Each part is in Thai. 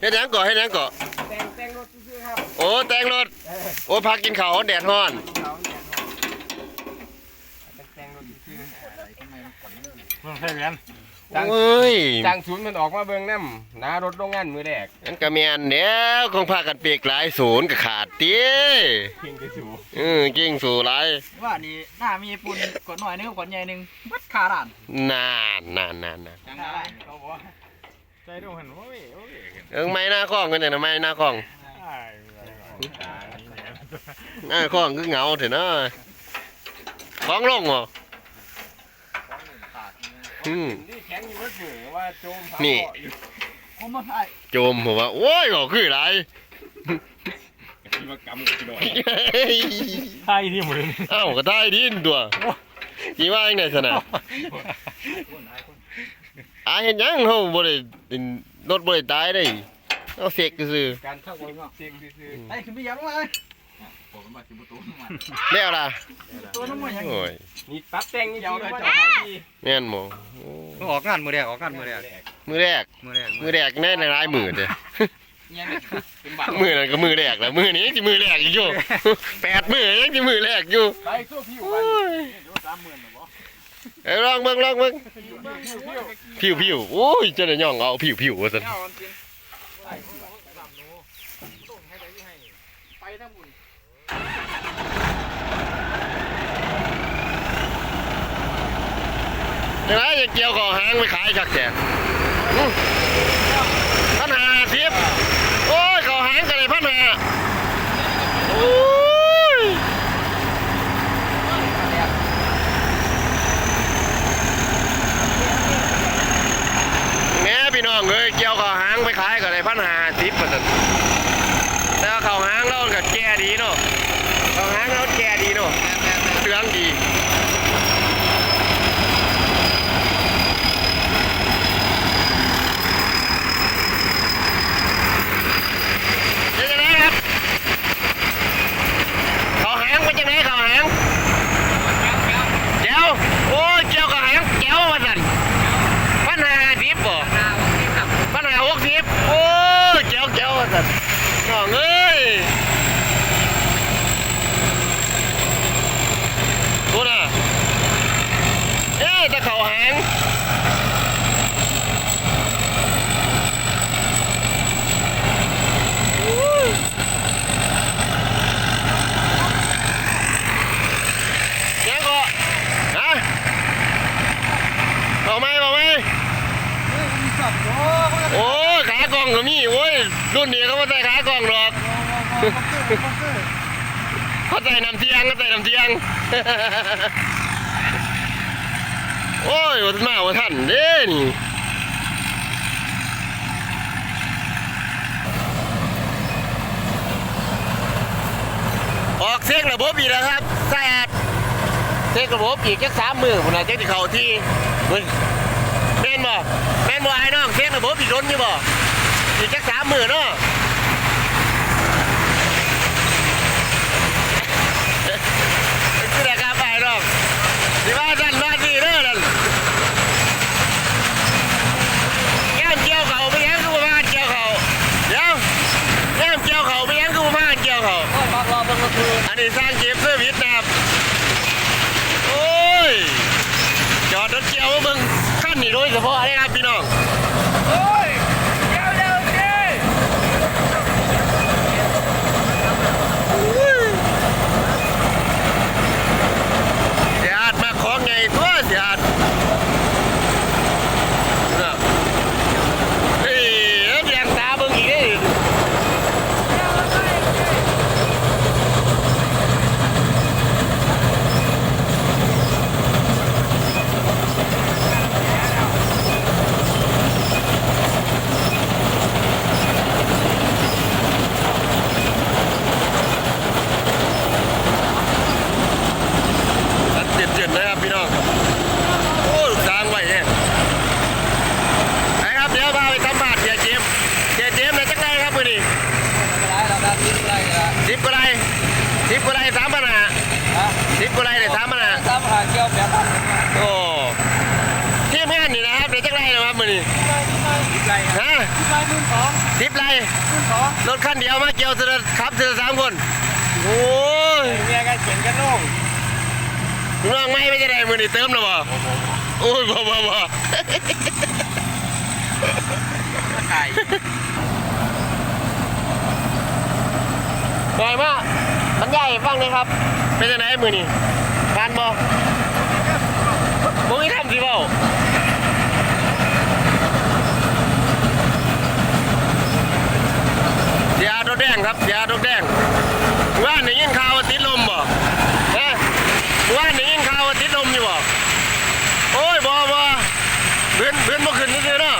เฮ็ดหยังก่อเฮ็ดหยังก่อแต่งแต่งรถซื้อๆครับโอ้แต่งรถ เออโอ้พักกินข้าวแดดร้อน เขาเนี่ยแต่งรถซื้อมันใช่แม่นโอ้ยๆจ้างศูนย์มันออกมาเบิ่งน้ำหน้ารถโรงงานมือแรกมันก็แม่นแล้วคงพากันเปียกหลายศูนย์ก็ขาดเตี้ยเพียงแต่สูเออเก่งสู่หลายว่านี่หน้ามีปุ่นกดหน่อยนึงกดใหญ่นึงวัดขาด่านนานนานนานนานจังได้เขาบอกว่า ใจดูหันโอ้ยโอ้ยเอิงไม้หน้าข้องกันจังนะไม้หน้าข้องอ้ายหน้าข้องคือเหงาเถอะเนาะของลงเหรออืมนี่แข็งอยู่รถเหนือว่าโจมหานี่ เกาะอยู่ผมมาไอ้โจมผมว่าโอ้ยบอกคืออะไรที่มากำกี่ดอกใช่ที่หมดเลย เอ้าก็ได้ดินตัวจีว่าอย่างไรสนะอา เห็นหยังเขาบ่ได้เป็นรถบ่ได้ตายได้เอาเสกซื่อการเข้าวนเสียงซื่อไอ้ขึ้นไปยับมาเลยผมมาถึงประตูน้ำมันๆแล้วล่ะตัวน้ำมันยังโอ้ยๆนี่ตัดแต่งนี่เดี๋ยวจริงเลยว่าจ้ะเจ้าหน้าที่แม่นบ่ออกงานมือแรกออกงานมือแรกมือแรกมือแรกมือแรกแน่ในหลายมือเด้อเนี่ยเป็นบาทมือนั้นก็มือแรกแล้วมือนี้ยังสิมือแรกอีกอยู่แปดมือยังสิมือแรกอยู่ไปสู้ผิวโอ้กันยสามหมื่นหรอบ่ เอ้ยลองเบิ่งลองเบิ่งผิวผิวโอ้ยเจะได้ย่องเอาผิวผิวว่าซั่นไปทั้งบุญจังไดจะเกี่ยวคอหางไปขายกักแท้อื้อพันหาสิบโอ้ยคอหางก็ได้พันหาโอ้ยแม่พี่น้อง เกี่ยวคอหางไปขายก็ได้พันหาสิบว่าซั่นแต่ว่าเขาหางเราก็แก่ดีเนาะเขาหางเราแก่ดีเนาะเตืองดี เป็นยังไงครับ เขาหางเป็นยังไงเขาหางเจ้าโอ้ยเจ้าเขาหางเจ้ามาสั่นปัญหาสิบบ่ปัญหาหกสิบโอ้ยเจ้า เจ้ามาสั่นน้องเอ้ยดูนะเอ๊ะแต่เขาหางเจ้าก็ฮะบอกไหมบอกไหม โอ้ยขากล้ องก็มีโอ้ยรุ่นนี้เขาไม่ใส่ขากล้องหรอกเขาใส่น้ำเทียงเขาใส่น้ำเทียง โอ้ยวันมาว่าท่านเด้นี่ออกเสียงระบบอีกแล้วครับแซดเสียงระบบอีกจักสามมือผมนะจักที่เขาที่เฮ้ยแม่นบ่แม่นบ่ไอ้น้องเช็คระบบอีกรถนี่บ่ อีกจักสามหมื่นเนาะคือแต่การไปน้องสิว่าท่านว่าดีเด้อนั่นแก้มเกี่ยวเขาไปยังคือบ่มาเกี่ยวเขาเดี๋ยวแก้มเกี่ยวเขาไปยังคือบ่มาเกี่ยวเขาโอ้ยบารอมันก็คืออันนี้สร้างเกมเพื่อวิทย์นะครับโอ้ยจอดรถเกี่ยวมาเบิ่งขั้นนี่โดยเฉพาะเลยครับพี่น้อง โอ้ยเดี๋ยวเดี๋ยวเดี๋ยว เสียอาดมาของไงตัวเสียอาดน่ะเฮ้ยเดียงตาเบิ่งอีกเด้ตัดเจ็บๆเลยครับพี่น้อง โอ้ลูกสางไว้เนี่ยไปครับเดี๋ยวพาไปสัมภาษณ์เสียเจมส์เสียเจมส์เลยจังไงครับมือนี้ อะไรเราได้ที่อะไรกัน สิบกุไรสิบกุไรสามปัญหาฮะสิบกุไรเลยสามปัญหาตามหาเกี่ยวแบบนั้นโอ้ทีมงานนี่นะครับเดี๋ยวจังไรนะครับมือนี้ที่ไรที่ไรฮะที่ไรหมื่นสองสิบไรขึ้นสองรถคันเดียวมาเกี่ยวเสด็จขับเสด็จสามคนโอ้ยเมียกันเขียนกันโน่งน้องไม่ไม่จะได้มือนี่เติมหรอบ่โอ้ยบ่บ่บ่ไก่ ไงมาบรรยายให้ฟังหนะครับ เป็นยังไงมือนี่ทานบ่บ่มีทำสิเบ่เสียดอกแดงครับเสียดอกแดงว่าได้ยินข่าวว่าติดลมบ่ฮะว่าได้ยินข่าวว่าติดลมอยู่บ่โอ้ยบ่บ่เพื่อนเพื่อนบ่ขึ้นซื่อๆเนาะ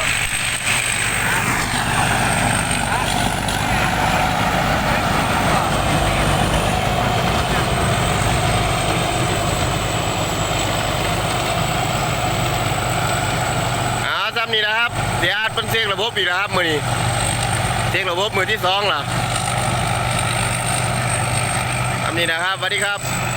อ่าจำนี่นะครับ เสียงเระบบอีกนะครับมือนี้เสียงระบบมือที่สองล่ะจำนี้นะครับสวัสดีครับ